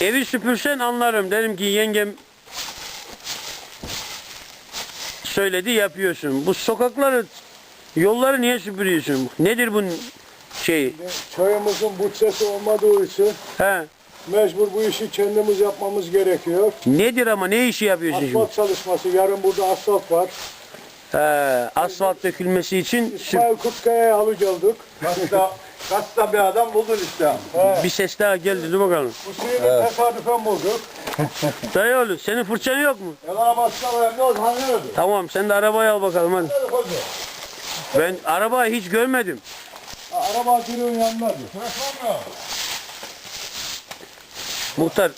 Evi süpürsen anlarım. Derim ki yengem söyledi yapıyorsun. Bu sokakları, yolları niye süpürüyorsun? Nedir bunun şey? Köyümüzün bütçesi olmadığı için He. mecbur bu işi kendimiz yapmamız gerekiyor. Nedir ama ne işi yapıyorsun şimdi? Asfalt çalışması, yarın burada asfalt var. He, asfalt dökülmesi için süp- İsmail Kutkaya'ya halı geldik. Kasta, kasta bir adam buldun işte. bir ses daha geldi. Dur bakalım. Bu suyu da tesadüfen bulduk. Dayıoğlu senin fırçan yok mu? Yalan basma var. Ne oldu? Hangi oldu? Tamam sen de arabayı al bakalım hadi. Koca. Ben arabayı hiç görmedim. Araba giriyorsun yanına diyor. Bırakmam mı? Muhtar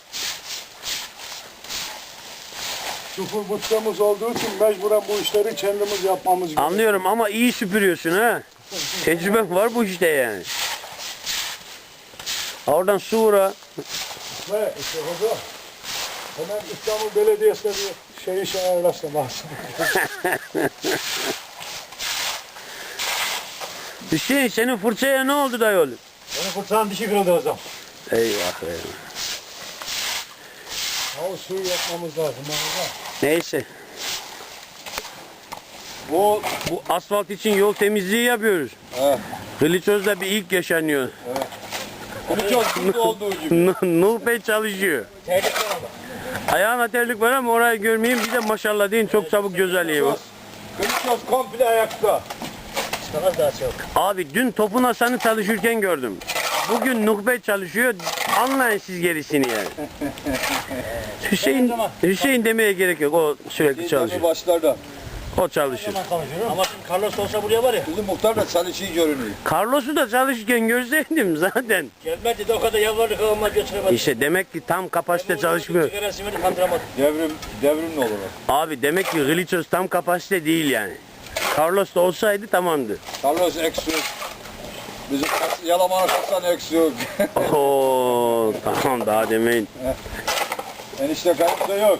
Sıfır bütçemiz olduğu için mecburen bu işleri kendimiz yapmamız gerekiyor. anlıyorum ama iyi süpürüyorsun ha. Tecrüben var bu işte yani. Oradan su uğra. Ve işte hoca, hemen İstanbul Belediyesi'ne bir şey iş ayarlasın. Hüseyin senin fırçaya ne oldu dayıoğlu? Benim fırçanın dişi kırıldı zaman. Eyvah eyvah. O suyu yapmamız lazım. ha, hoca. Neyse. Bu Bu asfalt için yol temizliği yapıyoruz. Evet. Glitoz'da bir ilk yaşanıyor. bunu çok şimdi olduğu gibi. Nuh- Nuh Bey çalışıyor. Tehlike var ama. Ayağına terlik var ama orayı görmeyeyim. Bir de maşallah deyin çok çabuk güzelliği var. Kılıços komple ayakta. Çıkamaz daha çok. Abi dün Topun Hasan'ı çalışırken gördüm. Bugün Nuh Bey çalışıyor. Anlayın siz gerisini yani. Hüseyin, Hüseyin demeye gerek yok. O sürekli çalışıyor. başlarda. O çalışır. Ama şimdi Carlos olsa buraya var ya. Bizim muhtar da çalışıyor görünüyor. Carlos'u da çalışırken görseydim zaten. Gelmedi de o kadar yalvardık ama götüremedik. İşte demek ki tam kapasite çalışmıyor. Sigarası verdi kandıramadık. Devrim, devrim ne olur? Abi demek ki Glitchos tam kapasite değil yani. Carlos da olsaydı tamamdı. Carlos eksik. Bizim kas- Yalamanı kasan eksik. Oo tamam daha demeyin. Enişte kayıp da yok.